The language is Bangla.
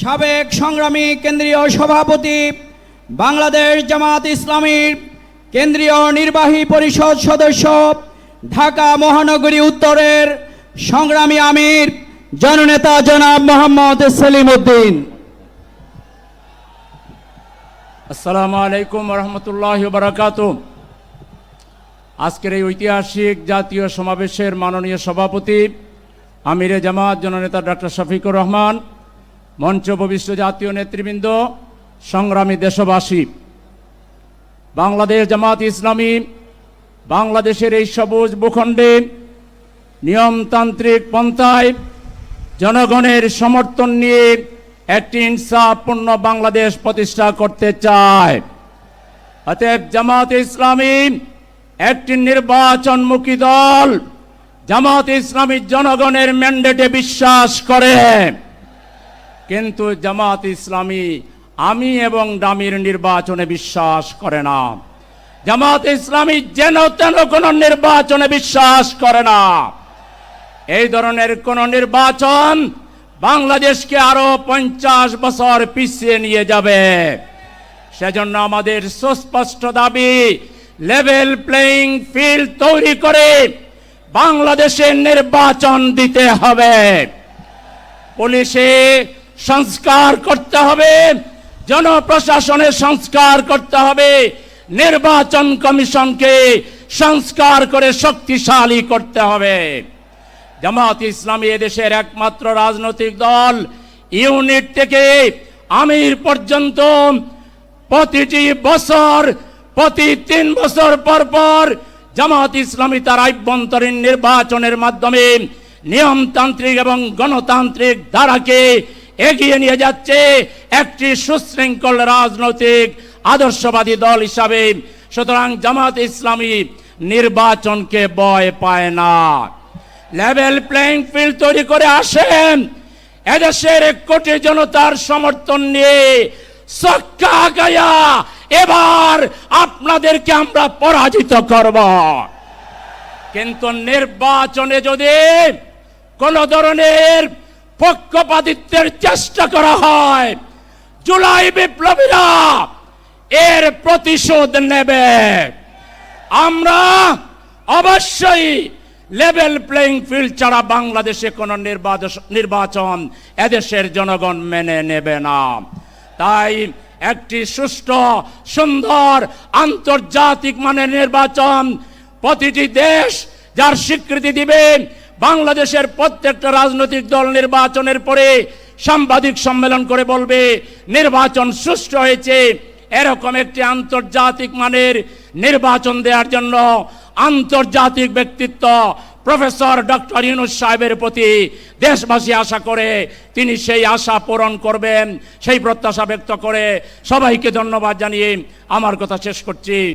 সাবেক সংগ্রামী কেন্দ্রীয় সভাপতি বাংলাদেশ জামাত ইসলামীর কেন্দ্রীয় নির্বাহী পরিষদ সদস্য ঢাকা মহানগরী উত্তরের সংগ্রামী আমির, জননেতা জনাব মোহাম্মদ সেলিম উদ্দিন আসসালামু আলাইকুম রহমতুল্লাহ বারাকাত আজকের এই ঐতিহাসিক জাতীয় সমাবেশের মাননীয় সভাপতি, আমিরে জামাত, জননেতা ডক্টর শফিকুর রহমান মঞ্চ ভবিষ্য জাতীয় নেতৃবৃন্দ, সংগ্রামী দেশবাসী, বাংলাদেশ জামাত ইসলামী, বাংলাদেশের এই সবুজ ভূখণ্ডে নিয়মতান্ত্রিক পন্থায় জনগণের সমর্থন নিয়ে একটি ইনসাফপূর্ণ বাংলাদেশ প্রতিষ্ঠা করতে চায়। অতএব জামাত ইসলামী একটি নির্বাচনমুখী দল, জামাত ইসলামী জনগণের ম্যান্ডেটে বিশ্বাস করে। কিন্তু জামাত ইসলামী আমি এবং দামির নির্বাচনে বিশ্বাস করে না। জামাত ইসলামী যেন তেন কোন নির্বাচনে বিশ্বাস করে না। এই ধরনের কোন নির্বাচন বাংলাদেশকে আরও পঞ্চাশ বছর পিছিয়ে নিয়ে যাবে। সেজন্য আমাদের সুস্পষ্ট দাবি লেভেল প্লেইং ফিল্ড তৈরি করে বাংলাদেশে নির্বাচন দিতে হবে। পুলিশে সংস্কার করতে হবে জনপ্রশাসনে সংস্কার করতে হবে, নির্বাচন কমিশনকে সংস্কার করে শক্তিশালী করতে হবে। জামাত ইসলামী এদেশের একমাত্র রাজনৈতিক দল, ইউনিট থেকে আমির পর্যন্ত প্রতিটি বছর, প্রতি তিন বছর পর পর জামাত ইসলামী তার আভ্যন্তরীণ নির্বাচনের মাধ্যমে নিয়মতান্ত্রিক এবং গণতান্ত্রিক ধারাকে এগিয়ে নিয়ে যাচ্ছে একটি সুশৃঙ্খল রাজনৈতিক আদর্শবাদী দল হিসাবে। সুতরাং জামাত ইসলামী নির্বাচনকে ভয় পায় না। লেভেল প্লেইং ফিল্ড তৈরি করে আসেন। এদেশের কোটি জনতার সমর্থন নিয়ে সক্কা গায়া এবার আপনাদেরকে আমরা পরাজিত করব। কিন্তু নির্বাচনে যদি কোন ধরনের পক্ষপাতিত্বের চেষ্টা করা হয়। জুলাই বিপ্লবীরা এর প্রতিশোধ নেবে। আমরা অবশ্যই লেভেল প্লেইং ফিল্ড ছাড়া বাংলাদেশে কোনো নির্বাচন এদেশের জনগণ মেনে নেবে না। তাই একটি সুষ্ঠু, সুন্দর, আন্তর্জাতিক মানের নির্বাচন প্রতিটি দেশ যার স্বীকৃতি দিবে বাংলাদেশের প্রত্যেকটা রাজনৈতিক দল নির্বাচনের পরে সাংবাদিক সম্মেলন করে বলবে, নির্বাচন সুষ্ঠু হয়েছে, এরকম একটি আন্তর্জাতিক মানের নির্বাচন দেওয়ার জন্য আন্তর্জাতিক ব্যক্তিত্ব প্রফেসর ডক্টর ইউনুস সাহেবের প্রতি দেশবাসী আশা করে, তিনি সেই আশা পূরণ করবেন, সেই প্রত্যাশা ব্যক্ত করে সবাইকে ধন্যবাদ জানিয়ে আমার কথা শেষ করছি।